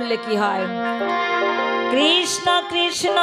নাম করলে কি হয় কৃষ্ণ কৃষ্ণ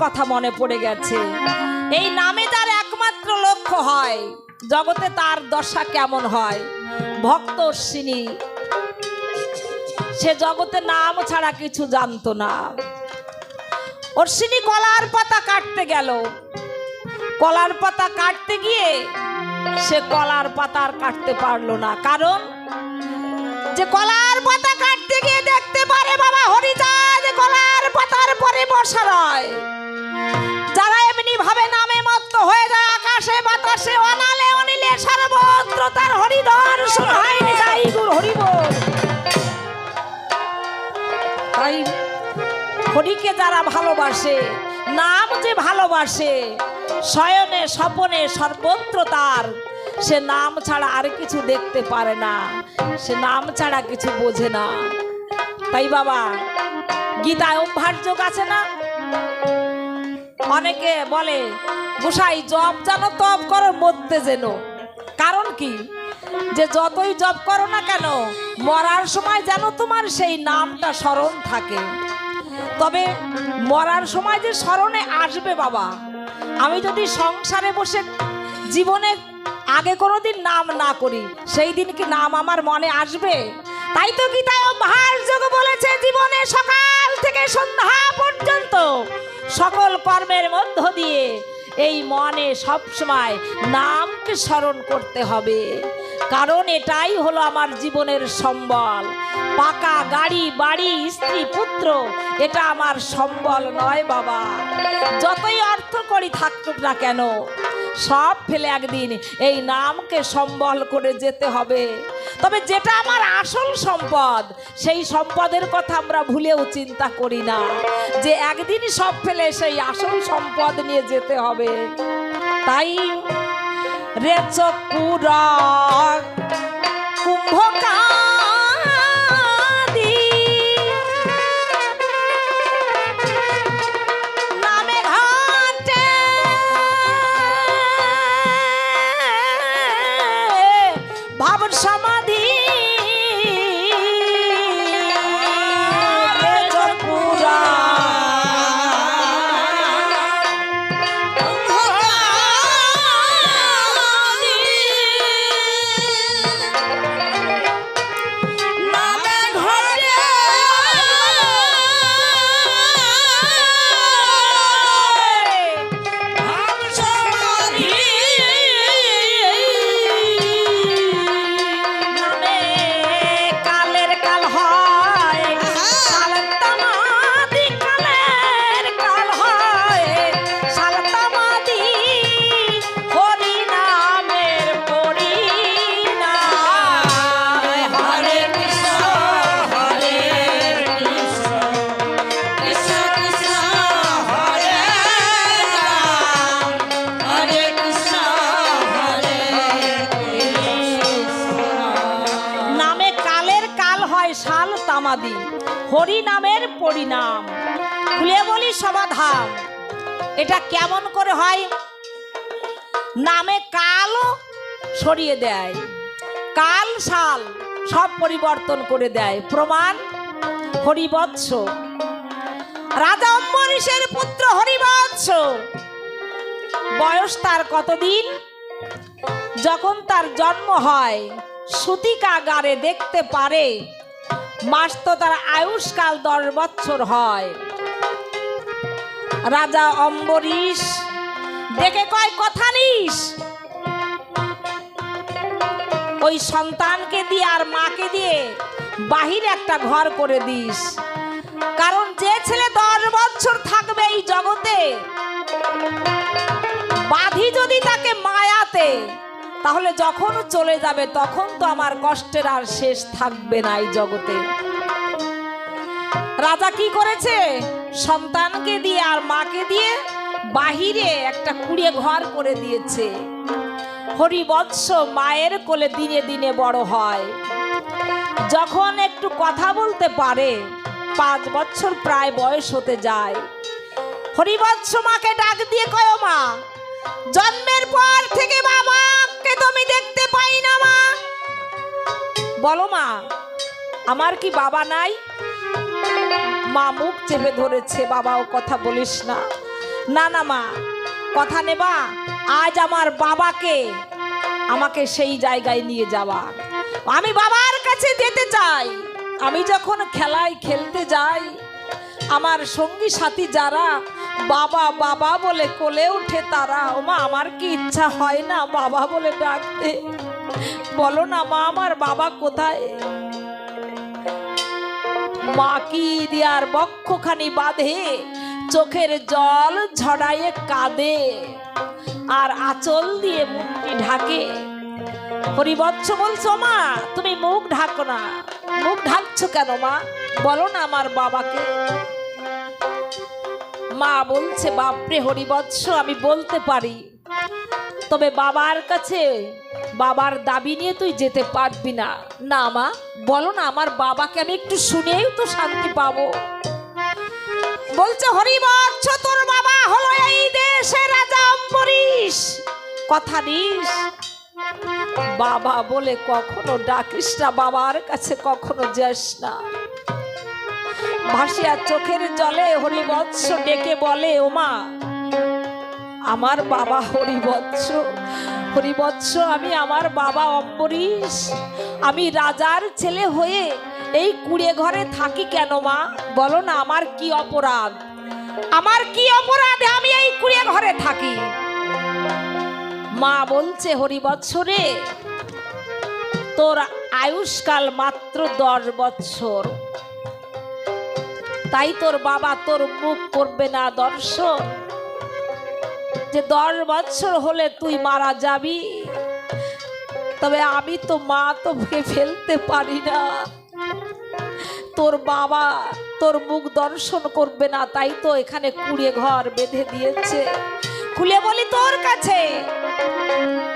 কথা মনে পড়ে গেছে। এই নামে যার একমাত্র লক্ষ্য হয়, জগতে তার দশা কেমন হয়। ভক্ত অশ্বিনী, সে জগতে নাম ছাড়া কিছু জানতো না। অশ্বিনী কলার পাতা কাটতে গেল। কলার পাতা কাটতে গিয়ে সে কলার পাতা আর কাটতে পারল না। কারণ, যে কলার পাতা কাটতে গিয়ে দেখতে পারে বাবা হরিচাঁদ, কলার পাতার পরে বসা রয়। যারা এমনি ভাবে নামে মত্ত হয়ে যায়, আকাশে, বাতাসে, অনালে, অনিলে, সর্বত্র তার হরিদর শোনায় যাই গুরু হরিবল। তাই হরিকে যারা ভালোবাসে, নাম যে ভালোবাসে, শয়নে, স্বপনে, সর্বত্র তার, সে নাম ছাড়া আর কিছু দেখতে পারে না, সে নাম ছাড়া কিছু বোঝে না। তাই বাবা, গীতায় অভ্যাস যোগ আছে না? অনেকে বলে, গোসাই, জব যেন তব করো মধ্যে যেন। কারণ কি? যে যতই জব করো না কেন, মরার সময় যেন তোমার সেই নামটা স্মরণ থাকে। তবে মরার সময় যে স্মরণে আসবে বাবা, আমি যদি সংসারে বসে জীবনে আগে কোনোদিন নাম না করি, সেই দিন কি নাম আমার মনে আসবে? তাই তো গীতায় যোগ বলেছে, জীবনে সকাল থেকে সন্ধ্যা পর্যন্ত সকল কর্মের মধ্য দিয়ে এই মনে সবসময় নামকে স্মরণ করতে হবে। কারণ এটাই হলো আমার জীবনের সম্বল। পাকা গাড়ি, বাড়ি, স্ত্রী, পুত্র, এটা আমার সম্বল নয় বাবা। যতই অর্থ করি থাকুক না কেন সব ফেলে একদিন। এই নামকে সম্বল করে যেতে হবে। তবে যেটা আমার আসল সম্পদ, সেই সম্পদের কথা আমরা ভুলেও চিন্তা করি না। যে একদিন সব ফেলে সেই আসল সম্পদ নিয়ে যেতে হবে। তাই রেচকুরা কুম্ভকাদি তামাদি হরি নামের পরিণাম। খুলে বলি সমাধান। এটা কেমন করে হয়? নামে কালও সরিয়ে দেয়। কাল, সাল সব পরিবর্তন করে দেয়। প্রমাণ? হরিবৎস। রাজা অম্বরীশের পুত্র হরিবৎস। বয়স তার কতদিন? যখন তার জন্ম হয়, সুতিকাগারে দেখতে পারে মাস তো তার আয়ুষ্কাল দশ বছর হয়। রাজা অম্বরীশ দেখে কয়, কথা নিস ওই সন্তানকে দিয়ে আর মাকে দিয়ে বাহিরে একটা ঘর করে দিস। কারণ যে ছেলে দশ বছর থাকবে এই জগতে, বাধি যদি তাকে মায়াতে তাহলে যখন চলে যাবে, তখন তো আমার কষ্টের আর শেষ থাকবে না এই জগতে। রাজা কি করেছে? সন্তানকে দিয়ে আর মাকে দিয়ে বাহিরে একটা কুড়িয়ে ঘর করে দিয়েছে। হরিবৎস মায়ের কোলে দিনে দিনে বড় হয়। যখন একটু কথা বলতে পারে, পাঁচ বছর প্রায় বয়স হতে যায়। হরিবৎস মাকে ডাক দিয়ে কয় মা, জন্মের পর থেকে বাবাকে তুমি দেখতে পাই না, মা। বলো, মা, আমার কি বাবা নাই? মা মুখ চেপে ধরেছে, বাবাও কথা বলিস না। না না, মা, কথা নেবা, আজ আমার বাবাকে আমাকে সেই জায়গায় নিয়ে যাওয়া। আমি বাবার কাছে যেতে চাই। আমি যখন খেলায় খেলতে যাই, আমার সঙ্গী সাথী যারা বাবা বাবা বলে কোলে ওঠে তারা, ওমা, আমার কি ইচ্ছা হয় না? বাবা বলে ডাকতে। বলো না, মা, আমার বাবা কোথায়? মা কি দিয়ার বক্ষখানি বাঁধে? চোখের জল ঝড়াইয়ে কাঁদে আর আঁচল দিয়ে মুখটি ঢাকে। হরিবৎস বলছো, মা, তুমি মুখ ঢাকো না। মুখ ঢাকছো কেন, মা? বলো না আমার বাবাকে। মা বলছে, বাপরে হরিবৎস, আমি বলতে পারি। তবে বাবার কাছে, বাবার দাবি নিয়ে তুই যেতে পারবি না। না মা, বলো না, আমার বাবাকে আমি একটু শুনেই তো শান্তি পাবো। বলছে, হরিবৎস, তোর বাবা হলো এই দেশে রাজা অম্বরীশ। কথা নিস বাবা বলে কখনো ডাকিস না, বাবার কাছে কখনো যাস না। ভাসিয়া চোখের জলে হরিবৎস ডেকে বলে, ওমা, আমার বাবা হরিবৎস। হরিবৎস, আমি আমার বাবা অম্বরীশ। আমি রাজার ছেলে হয়ে এই কুড়ে ঘরে থাকি কেন, মা? বলো না, আমার কি অপরাধ? আমার কি অপরাধে? আমি এই কুড়ে ঘরে থাকি। মা বলছে, হরিবৎস রে, তোর আয়ুষ্কাল মাত্র দশ বৎসর। তাই তোর বাবা তোর মুখ করবে না দর্শন। যে দশ বছর হলে তুই মারা যাবি, তবে আমি তো মা তো ভেবে ফেলতে পারি না। তোর বাবা তোর মুখ দর্শন করবে না, তাই তো এখানে কুড়িয়ে ঘর বেঁধে দিয়েছে। খুলে বলি তোর কাছে,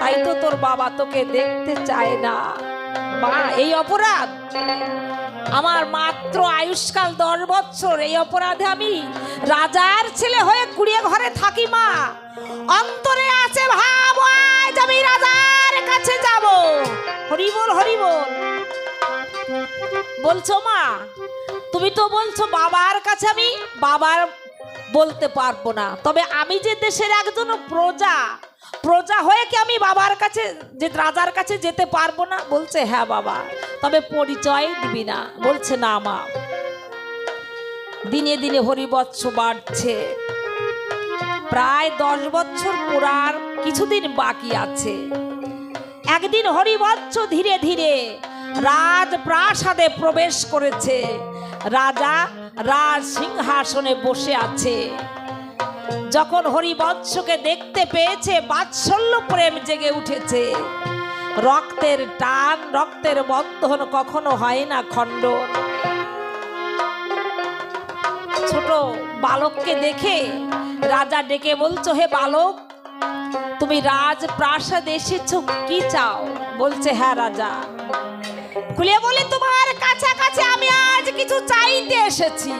তাই তো তোর বাবা তোকে দেখতে চায় না। মা, এই অপরাধ? আমার মাত্র আয়ুষ্কাল দশ বছর, এই অপরাধে আমি রাজার ছেলে হয়ে কুড়িয়ে ঘরে থাকি, মা। অন্তরে আছে ভাব, আজ আমি রাজার কাছে যাব। হরিবল হরিবল। বলছো, মা, তুমি তো বলছো বাবার কাছে আমি বাবার বলতে পারব না। তবে আমি যে দেশের একজন প্রজা প্রজা হয়ে কি আমি বাবার কাছে যে রাজার কাছে যেতে পারব না? বলছে হ্যাঁ বাবা, তবে পরিচয় দিবি না। বলছে, না মা। দিনে দিনে হরিবৎস বাড়ছে। প্রায় দশ বছর পুরার কিছুদিন বাকি আছে। একদিন হরিবৎস ধীরে ধীরে রাজ প্রাসাদে প্রবেশ করেছে। রাজা রাজ সিংহাসনে বসে আছে। যখন হরিবৎসকে দেখতে পেয়েছে, বাৎসল্য প্রেম জেগে উঠেছে। রক্তের টান, রক্তের বন্ধন কখনো হয় না খণ্ডন। ছোট বালককে দেখে রাজা ডেকে বলছো, হে বালক, তুমি রাজ প্রাসাদ এসেছ, কি চাও? বলছে হ্যাঁ রাজা। খুলে বলে তোমার কাছাকাছি আমি আজ কিছু চাইতে এসেছি।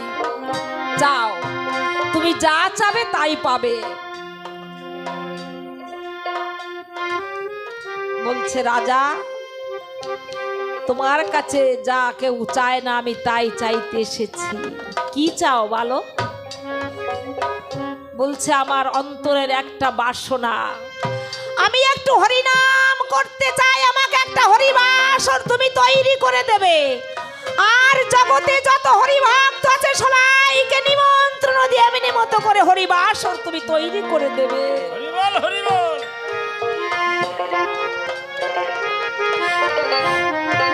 যাও তুমি যা চাবে তাই পাবে। বলছে, রাজা, তোমার কাছে যা কেউ চায় না, আমি তাই চাইতে এসেছি। কি চাও বলো? বলছে, আমার অন্তরের একটা বাসনা। আমি একটু হরিনাম করতে চাই, আমাকে একটা হরিবাসর তুমি তৈরি করে দেবে। আর জগতে যত হরিভক্ত আছে, সবাইকে নিমন্ত্রণ দিয়ে আমি নিমত করে হরিবাসর তুমি তৈরি করে দেবে। হরিবল হরিবল।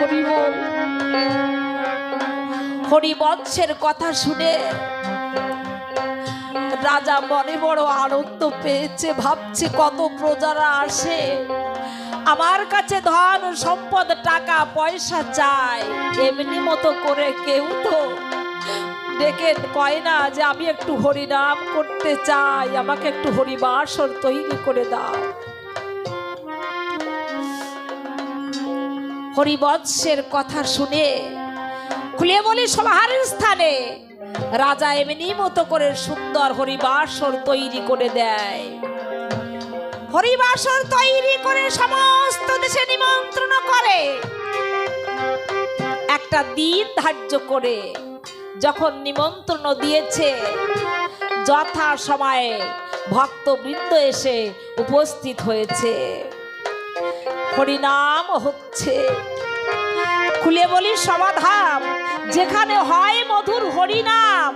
হরিবল। হরিবৎসের কথা শুনে রাজা মনে বড় আনন্দ পেয়েছে ভাবছে কত প্রজারা আসে। আমার কাছে ধন সম্পদ টাকা পয়সা চাই এমনি মতো করে কেউ তো ডেকে কয় না যে আমি একটু হরিনাম করতে চাই, আমাকে একটু হরিবাসর তৈরি করে দাও। হরিবৎসের কথা শুনে খুলে বলি সভার স্থানে, রাজা এমনি মতো করে সুন্দর হরিবাসর তৈরি করে দেয়। হরিবাসর তৈরি করে সমস্ত দেশে নিমন্ত্রণ করে। একটা দিন ধার্য করে যখন নিমন্ত্রণ দিয়েছে, যথা সময়ে ভক্তবৃন্দ এসে উপস্থিত হয়েছে। হরিনাম হচ্ছে। খুলে বলি সমাধান, যেখানে হয় মধুর হরিনাম।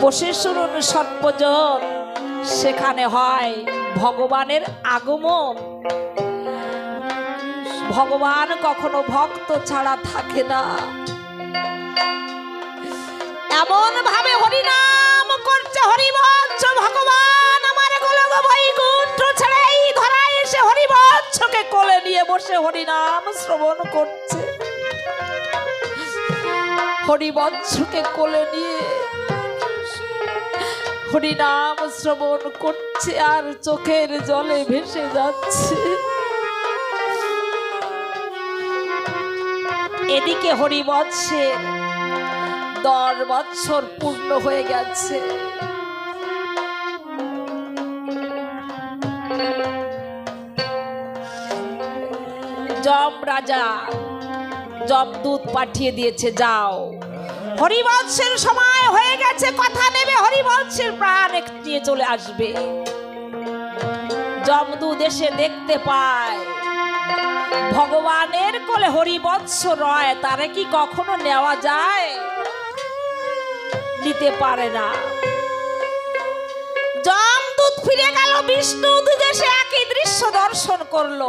বসে শুনুন সর্বজন, সেখানে হয় ভগবানের আগমন। ভগবান কখনো ভক্ত ছাড়া থাকে না। এমন ভাবে হরিনাম করছে হরিবৎস ভগবান, আমার গোলক বৈকুণ্ঠ ধরায় এসে হরিবৎসকে কোলে নিয়ে বসে হরিনাম শ্রবণ করছে। হরিবৎসকে কোলে নিয়ে হরিনাম শ্রবণ করছে আর চোখের জলে ভেসে যাচ্ছে। এদিকে হরিবৎসের দশ বৎসর পূর্ণ হয়ে গেছে। জম রাজা জমদূত পাঠিয়ে দিয়েছে, যাও। হরিবংশের সময় হয়ে গেছে, কথা নেবে হরিবংশের প্রাণ নিয়ে চলে আসবে। জমদূত এসে দেখতে পায়। ভগবানের কোলে হরিবৎস রয়, তারে কি কখনো নেওয়া যায়? নিতে পারে না। জমদূত ফিরে গেল, বিষ্ণু দুদেশে একই দৃশ্য দর্শন করল।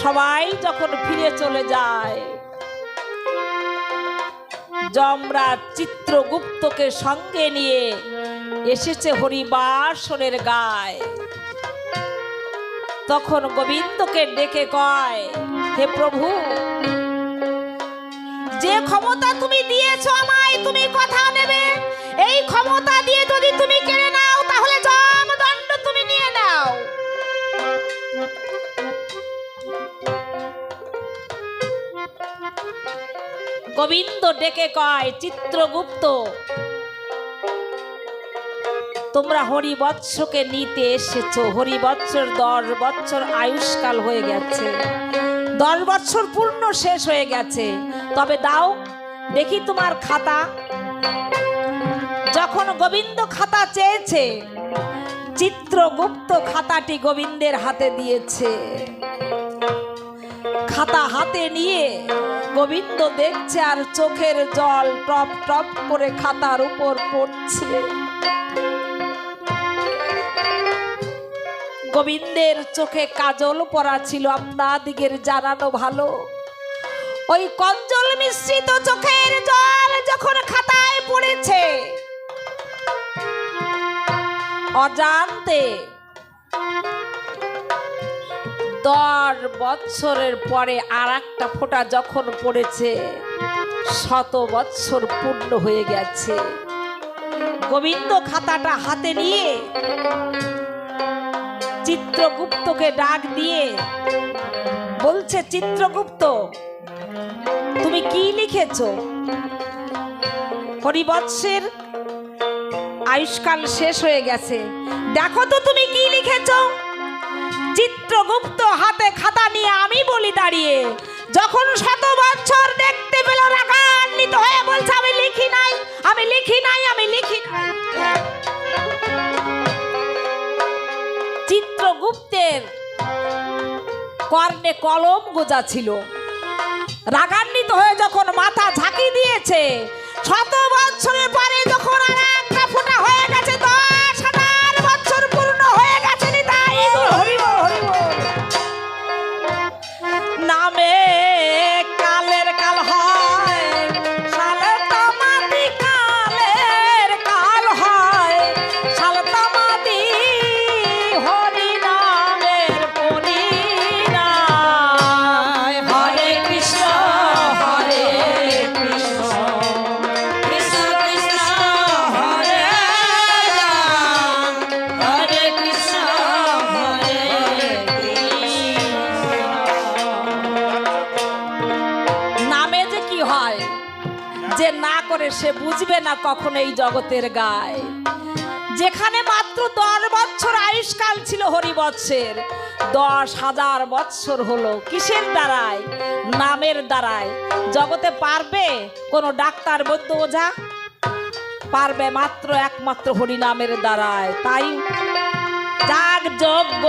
সবাই যখন ফিরে চলে যায়, যমরাজ চিত্রগুপ্তকে সঙ্গে নিয়ে এসেছে হরিবাসনের গায়। তখন গোবিন্দকে ডেকে কয়, হে প্রভু, যে ক্ষমতা তুমি দিয়েছ আমায় তুমি কথা নেবে এই ক্ষমতা দিয়ে যদি তুমি কেড়ে নাও, তাহলে জমদণ্ড তুমি নিয়ে নাও। গোবিন্দ ডেকে কয়, চিত্রগুপ্ত তোমরা হরিবৎসকে নিতে এসেছ। হরিবৎসর দশ বৎসর আয়ুষ্কাল হয়ে গেছে। দশ বৎসর পূর্ণ শেষ হয়ে গেছে। তবে দাও, দেখি তোমার খাতা। যখন গোবিন্দ খাতা চেয়েছে, চিত্রগুপ্ত খাতাটি গোবিন্দের হাতে দিয়েছে। খাতা হাতে নিয়ে গোবিন্দ দেখছে আর চোখের জল টপ টপ করে খাতার উপর পড়ছে। গোবিন্দের চোখে কাজল পরা ছিল, আপনাদিগের জানানো ভালো। ওই কঞ্জল মিশ্রিত চোখের জল যখন খাতায় পড়েছে, অজান্তে দশ বৎসরের পরে আর একটা ফোঁটা যখন পড়েছে, শত বৎসর পূর্ণ হয়ে গেছে। গোবিন্দ খাতাটা হাতে নিয়ে চিত্রগুপ্তকে ডাক দিয়ে বলছে, চিত্রগুপ্ত, তুমি কি লিখেছ? হরিবৎসের আয়ুষ্কাল শেষ হয়ে গেছে। দেখো তো তুমি কি লিখেছ? চিত্রগুপ্ত, হাতে খাতা নিয়ে আমি বলি দাঁড়িয়ে, যখন শত বছর দেখতে পেল রাগান্বিত হয়ে বলছে, আমি লিখি নাই, আমি লিখি নাই, আমি লিখি নাই। চিত্রগুপ্তের কর্ণে কলম গোজা ছিল রাগান্বিত হয়ে যখন মাথা ঝাঁকি দিয়েছে, শত বছরের পরে যখন আর একটা ফোটা হয়ে গেছে না কখনো এই জগতের গায়। যেখানে যেখানে মাত্র দশ বছর আয়ুষ্কাল ছিল হরিবৎসের, দশ হাজার বৎসর হলো কিসের দ্বারায়? নামের দ্বারায়। জগতে পারবে কোনো ডাক্তার বৈদ্য ওঝা পারবে মাত্র একমাত্র হরিনামের দ্বারায়। তাই যাগ যজ্ঞ।